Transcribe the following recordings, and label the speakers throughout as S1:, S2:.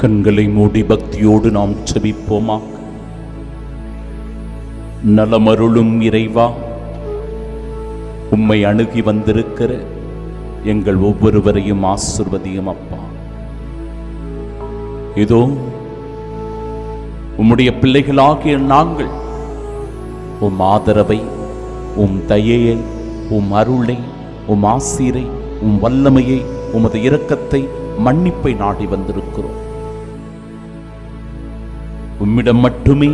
S1: கண்களை மூடி பக்தியோடு நாம் செபிப்போமா? நலமருளும் இறைவா உம்மை அணுகி வந்திருக்கிற எங்கள் ஒவ்வொருவரையும் ஆசிர்வதியும் அப்பா. இதோ உம்முடைய பிள்ளைகளாகிய நாங்கள் உம் ஆதரவை உம் தயையை உம் அருளை உம் ஆசீரை உம் வல்லமையை உமது இரக்கத்தை மன்னிப்பை நாடி வந்திருக்கிறோம். உம்மிடம் மட்டுமே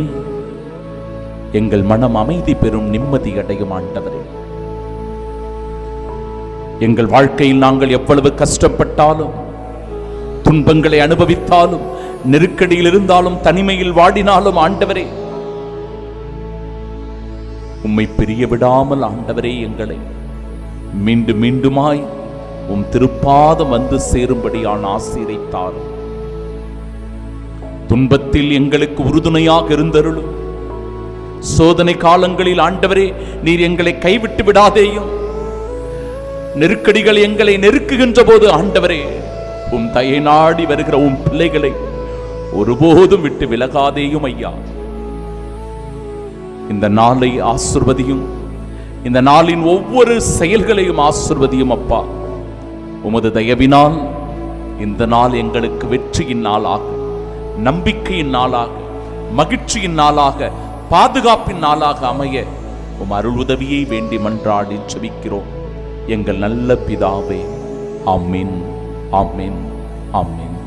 S1: எங்கள் மனம் அமைதி பெறும் நிம்மதி அடையும் ஆண்டவரே. எங்கள் வாழ்க்கையில் நாங்கள் எவ்வளவு கஷ்டப்பட்டாலும் துன்பங்களை அனுபவித்தாலும் நெருக்கடியில் இருந்தாலும் தனிமையில் வாடினாலும் ஆண்டவரே உம்மை பிரிய விடாமல் ஆண்டவரே எங்களை மீண்டும் மீண்டுமாய் உம் திருப்பாதம் வந்து சேரும்படியான ஆசீரைத்தாரும் துன்பத்தில் எங்களுக்கு உறுதுணையாக இருந்தருளும். சோதனை காலங்களில் ஆண்டவரே நீர் எங்களை கைவிட்டு விடாதேயும். நெருக்கடிகள் எங்களை நெருக்குகின்ற போது ஆண்டவரே உம் தயை நாடி வருகிற உம் பிள்ளைகளை ஒருபோதும் விட்டு விலகாதேயும் ஐயா. இந்த நாளை ஆசிர்வதியும் இந்த நாளின் ஒவ்வொரு செயல்களையும் ஆசிர்வதியும் அப்பா. உமது தயவினால் இந்த நாள் எங்களுக்கு வெற்றியின் நாளாக. நம்பிக்கையின் நாளாக மகிழ்ச்சியின் நாளாக பாதுகாப்பின் நாளாக அமைய உம் அருள் உதவியை வேண்டி மன்றாடி செபிக்கிறோம். எங்கள் நல்ல பிதாவே ஆமீன் ஆமீன் ஆமீன்.